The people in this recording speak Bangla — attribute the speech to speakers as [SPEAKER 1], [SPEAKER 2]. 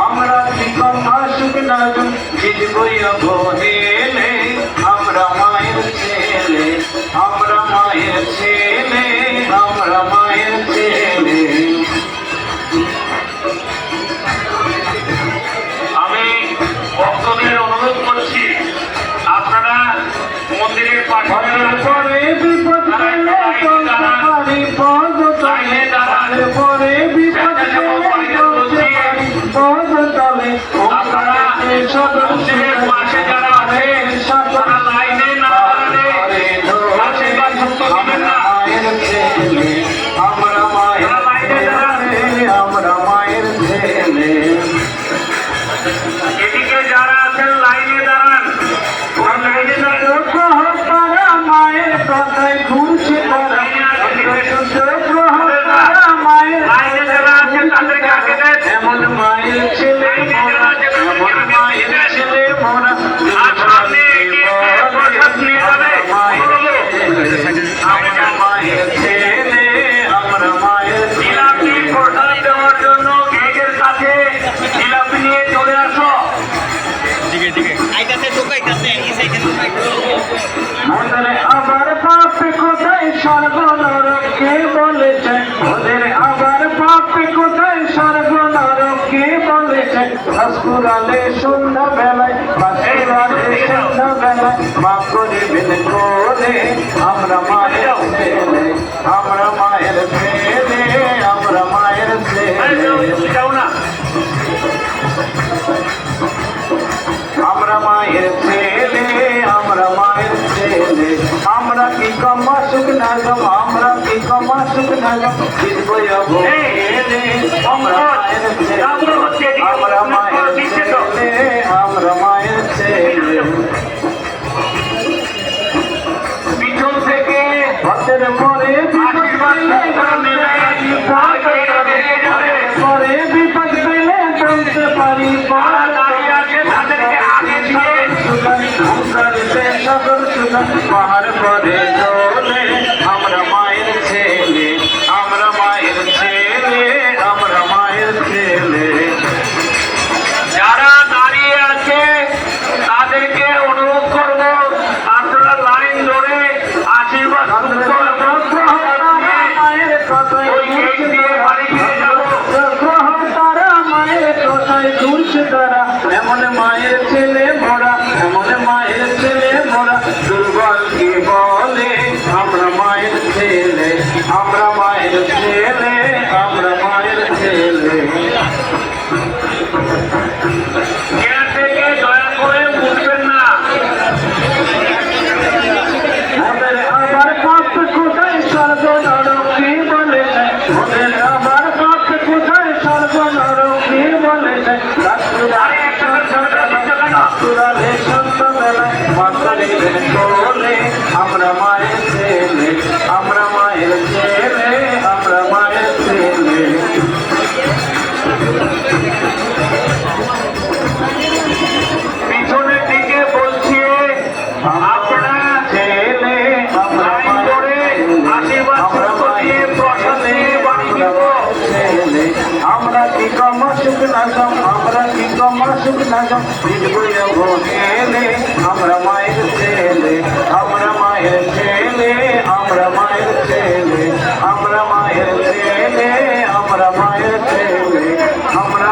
[SPEAKER 1] আমরা শিখন আশুক নাজুম জিত বইয়া বহে সকল মনের আবার পাপ কোথায় সর্বনরক কে বলেছেন মনের আবার পাপ কোথায় সর্বনরক কে বলেছেন হাসপুরালে শূন্য বেলায় বাসুরালে শূন্য বেলায় মা করিবেন করে আমরা মায়ের ছেলে, আমরা মায়ের ছেলে, আমরা মায়ের ছেলে। আমরা কি কমা সুখ নাগম আমরা কি কমা সুখ নাগম বিদ্বয় ভোগেলে আমরা
[SPEAKER 2] আমরা মায়ের ছেলে
[SPEAKER 1] আমরা মায়ের ছেলে
[SPEAKER 2] পিছন থেকে
[SPEAKER 1] ভক্তের পরে আশীর্বাদ এমন মায়ের ছেলে আমরা মায়ের ছেলে আমরা মায়ের ছেলে আমরা মায়ের ছেলে
[SPEAKER 2] পিছনের দিকে বলছি
[SPEAKER 1] আপনারা ছেলে আমরা লাইন ধরে আশীর্বাদ প্রসাদ দিয়ে বাড়ি আমরা কি কমা আমরা কি লাগা বিজয় ভোগেলে আমরা মায়ের ছেলে আমরা মায়ের ছেলে আমরা মায়ের ছেলে আমরা মায়ের ছেলে আমরা মায়ের ছেলে আমরা